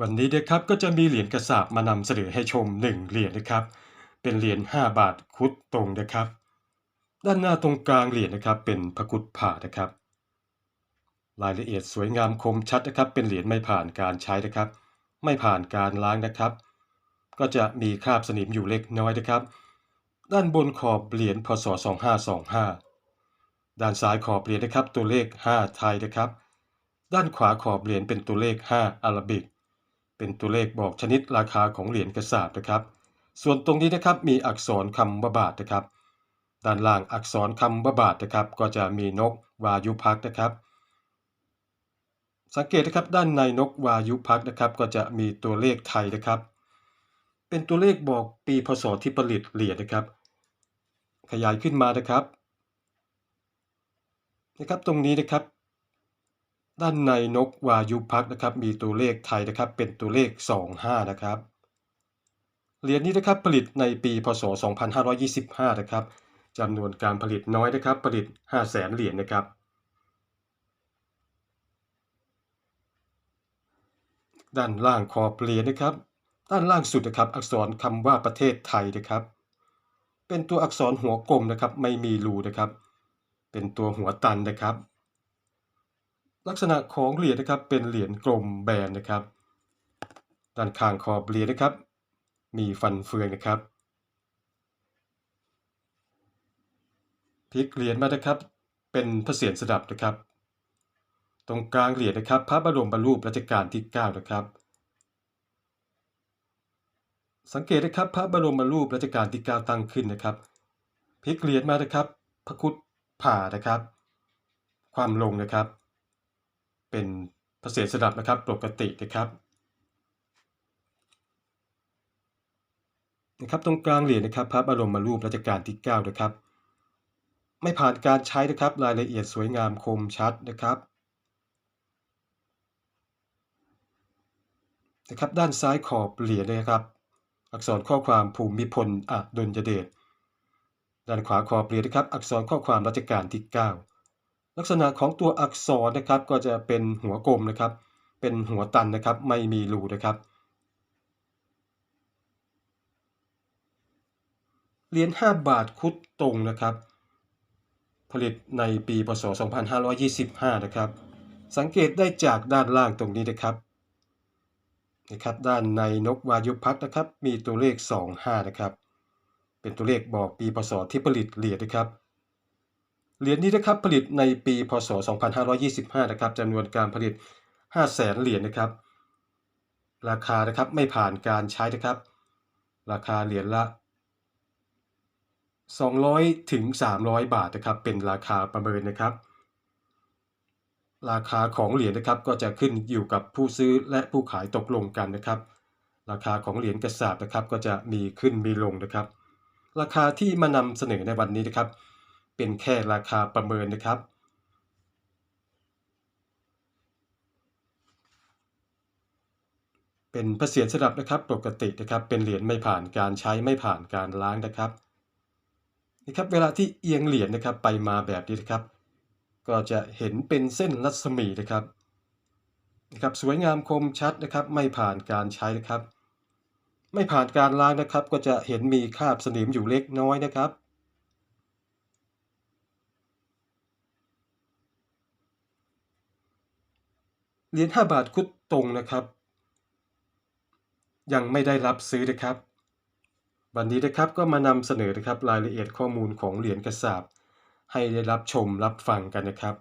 วันนี้นะครับก็จะมีเหรียญกระสาบมานำเสนอให้ชม 1 เหรียญนะครับ เป็นเหรียญ5 บาทคุดตรงนะครับ ด้านหน้าตรงกลางเหรียญนะครับ เป็นพระกุดผ่านะครับ รายละเอียดสวยงามคมชัดนะครับ เป็นเหรียญไม่ผ่านการใช้นะครับ ไม่ผ่านการล้างนะครับ ก็จะมีคราบสนิมอยู่เล็กน้อยนะครับ ด้านบนขอบเหรียญพศ 2525 ด้านซ้ายขอบเหรียญนะครับ ตัวเลข 5 ไทยนะครับ ด้านขวาขอบเหรียญเป็นตัวเลข 5อาราบิก เป็นตัวเลขบอกชนิดราคาของเหรียญกระสาบนะครับ ส่วนตรงนี้นะครับมีอักษรคำว่าบาทนะครับ ด้านล่างอักษรคำว่าบาทนะครับ ก็จะมีนกวายุพักนะครับ สังเกตนะครับด้านในนกวายุพักนะครับ ก็จะมีตัวเลขไทยนะครับ เป็นตัวเลขบอกปีพศที่ผลิตเหรียญนะครับ ขยายขึ้นมานะครับนะครับตรงนี้นะครับ ด้านในนกวายุพักนะครับมีตัวเลขไทยนะครับเป็นตัวเลข 25 นะครับ เหรียญนี้นะครับผลิตในปีพศ 2525 นะครับจำนวนการผลิตน้อยนะครับ ผลิต 500,000 เหรียญนะครับ ด้านล่างขอบเหรียญนะครับ ด้านล่างสุดนะครับ อักษรคำว่าประเทศไทยนะครับ เป็นตัวอักษรหัวกลมนะครับ ไม่มีรูนะครับ เป็นตัวหัวตันนะครับ ลักษณะของเหรียญนะครับเป็นเหรียญกลมแบนนะครับ ด้านข้างขอบเหรียญนะครับ มีฟันเฟืองนะครับพลิกเหรียญมานะครับ เป็นพระเศียรสดับนะครับ ตรงกลางเหรียญนะครับ พระบรมบรรลูปรัชกาลที่ 9 นะครับ สังเกตนะครับพระบรมบรรลูปรัชกาลที่ 9 ตั้งขึ้นนะครับพลิกเหรียญมานะครับ พระคุดผ่านะครับ ความลงนะครับ เป็นพระเศียรสดับนะครับปกตินะครับนะครับตรงกลางเหรียญนะครับพระบรมรูปรัชกาลที่9นะครับ ไม่ผ่านการใช้นะครับรายละเอียดสวยงามคมชัดนะครับนะครับด้านซ้ายขอบเหรียญนะครับ อักษรข้อความภูมิพลอดุลยเดชด้านขวาขอบเหรียญนะครับ อักษรข้อความรัชกาลที่ 9 ลักษณะของตัวอักษรนะครับ ก็จะเป็นหัวกลมนะครับ เป็นหัวตันนะครับ ไม่มีรูนะครับ เหรียญ5บาทคุดตรงนะครับ ผลิตในปีพศ 2525 นะครับ สังเกตได้จากด้านล่างตรงนี้นะครับนะครับ ด้านในนกวายุพักนะครับ มีตัวเลข 25 นะครับ เป็นตัวเลขบอกปีพศที่ผลิตเหรียญนะครับ เหรียญนี้นะครับผลิตในปีพศ 2525 นะครับจำนวนการผลิต 500,000 เหรียญนะครับ ราคานะครับไม่ผ่านการใช้นะครับ ราคาเหรียญละ 200 ถึง 300 บาทนะครับ เป็นราคาประเมินนะครับ ราคาของเหรียญนะครับก็จะขึ้นอยู่กับผู้ซื้อและผู้ขายตกลงกันนะครับ ราคาของเหรียญกระสาบนะครับก็จะมีขึ้นมีลงนะครับ ราคาที่มานำเสนอในวันนี้นะครับ เป็นแค่ราคาประเมินนะครับ เป็นพระเศียรสลับนะครับปกตินะครับเป็นเหรียญไม่ผ่านการใช้ไม่ผ่านการล้างนะครับนะครับเวลาที่เอียงเหรียญนะครับไปมาแบบนี้นะครับ ก็จะเห็นเป็นเส้นรัศมีนะครับนะครับสวยงามคมชัดนะครับ ไม่ผ่านการใช้นะครับ ไม่ผ่านการล้างนะครับ ก็จะเห็นมีคราบสนิมอยู่เล็กน้อยนะครับ เหรียญ5บาทคุดตรงนะครับ ยังไม่ได้รับซื้อนะครับ วันนี้นะครับก็มานำเสนอนะครับรายละเอียดข้อมูลของเหรียญกระสาบให้ได้รับชมรับฟังกันนะครับ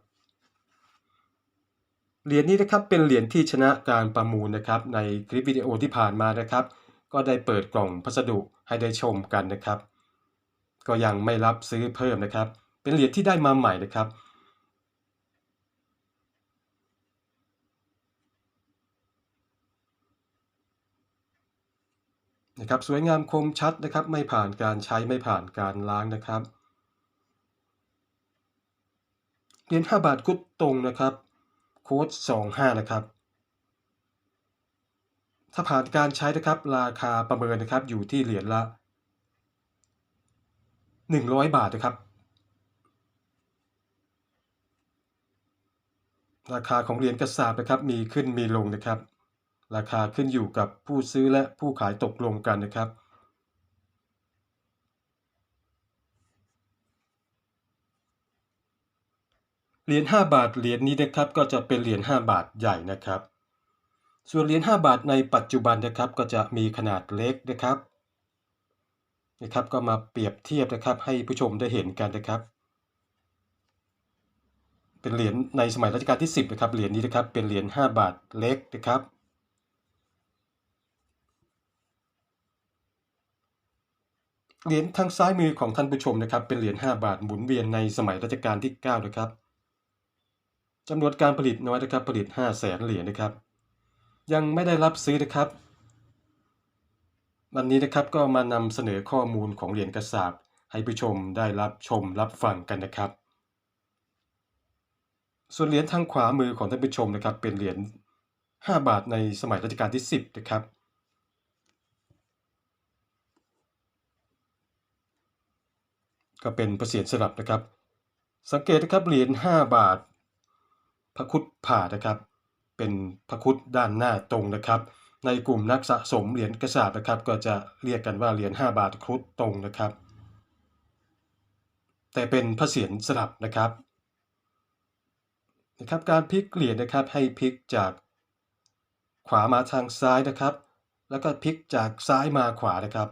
เหรียญนี้นะครับเป็นเหรียญที่ชนะการประมูลนะครับในคลิปวิดีโอที่ผ่านมานะครับ ก็ได้เปิดกล่องพัสดุให้ได้ชมกันนะครับ ก็ยังไม่รับซื้อเพิ่มนะครับ เป็นเหรียญที่ได้มาใหม่นะครับ นะครับ สวยงามคมชัดนะครับ ไม่ผ่านการใช้ไม่ผ่านการล้างนะครับเหรียญ5บาทกุดตรงนะครับ โค้ด25 นะครับ ถ้าผ่านการใช้นะครับ ราคาประเมินนะครับ อยู่ที่เหรียญละ 100 บาทนะครับ ราคาของเหรียญกระสาบนะครับ มีขึ้นมีลงนะครับ ราคาขึ้นอยู่กับผู้ซื้อและผู้ขายตกลงกันนะครับ เหรียญ5บาทเหรียญนี้นะครับก็จะเป็นเหรียญ5บาทใหญ่นะครับ ส่วนเหรียญ5บาทในปัจจุบันนะครับก็จะมีขนาดเล็กนะครับนะครับก็มาเปรียบเทียบนะครับให้ผู้ชมได้เห็นกันนะครับ เป็นเหรียญในสมัยรัชกาลที่ 10นะครับเหรียญนี้นะครับเป็นเหรียญ5บาทเล็กนะครับ เหรียญทางซ้ายมือของท่านผู้ชมนะครับ เป็นเหรียญ5บาทหมุนเวียนในสมัยรัชกาลที่9นะครับจำนวนการผลิตน้อยนะครับผลิต5 0 0แสนเหรียญนะครับ ยังไม่ได้รับซื้อนะครับ วันนี้นะครับก็มานำเสนอข้อมูลของเหรียญกระสาบให้ผู้ชมได้รับชมรับฟังกันนะครับ ส่วนเหรียญทางขวามือของท่านผู้ชมนะครับ เป็นเหรียญ5บาทในสมัยรัชกาลที่ 10 นะครับ ก็เป็นประเสียนสลับนะครับ สังเกตนะครับเหรียญ5บาทพระคุดผ่านะครับ เป็นพระคุดด้านหน้าตรงนะครับ ในกลุ่มนักสะสมเหรียญกระสาบนะครับ ก็จะเรียกกันว่าเหรียญ5บาทครุฑตรงนะครับ แต่เป็นพระเศียรสลับนะครับนะครับการพลิกเหรียญนะครับให้พลิกจากขวามาทางซ้ายนะครับ แล้วก็พลิกจากซ้ายมาขวานะครับ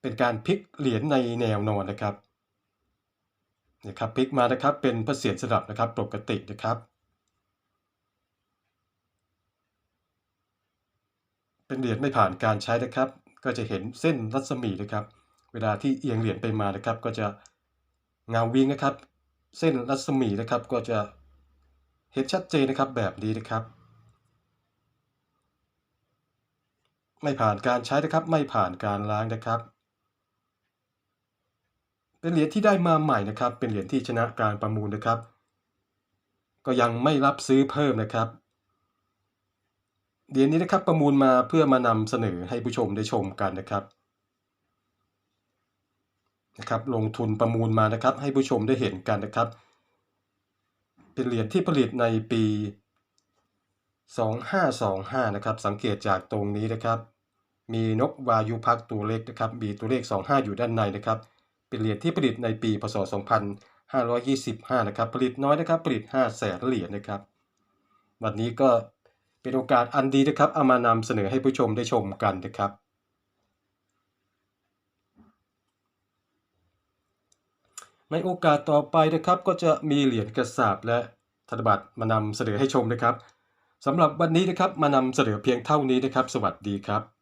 เป็นการพลิกเหรียญในแนวนอนนะครับนะครับพลิกมานะครับเป็นพระเศียรสลับนะครับปกตินะครับ เป็นเหรียญไม่ผ่านการใช้นะครับ ก็จะเห็นเส้นรัศมีนะครับ เวลาที่เอียงเหรียญไปมานะครับ ก็จะเงาวิ่งนะครับ เส้นรัศมีนะครับก็จะเห็นชัดเจนนะครับแบบนี้นะครับ ไม่ผ่านการใช้นะครับ ไม่ผ่านการล้างนะครับ เป็นเหรียญที่ได้มาใหม่นะครับ เป็นเหรียญที่ชนะการประมูลนะครับ ก็ยังไม่รับซื้อเพิ่มนะครับเหรียญนี้นะครับประมูลมาเพื่อมานำเสนอให้ผู้ชมได้ชมกันนะครับนะครับ ลงทุนประมูลมานะครับ ให้ผู้ชมได้เห็นกันนะครับ เป็นเหรียญที่ผลิตในปี 2525 นะครับ สังเกตจากตรงนี้นะครับ มีนกวายุพักตัวเล็กนะครับ มีตัวเลข 25 อยู่ด้านในนะครับ เป็นเหรียญที่ผลิตในปีพศ 2525 นะครับ ผลิตน้อยนะครับผลิต 5 แสนเหรียญนะครับ วันนี้ก็เป็นโอกาสอันดีนะครับ เอามานำเสนอให้ผู้ชมได้ชมกันนะครับ ในโอกาสต่อไปนะครับก็จะมีเหรียญกระสาบและธนบัตรมานำเสนอให้ชมนะครับสำหรับวันนี้นะครับมานำเสนอเพียงเท่านี้นะครับ สวัสดีครับ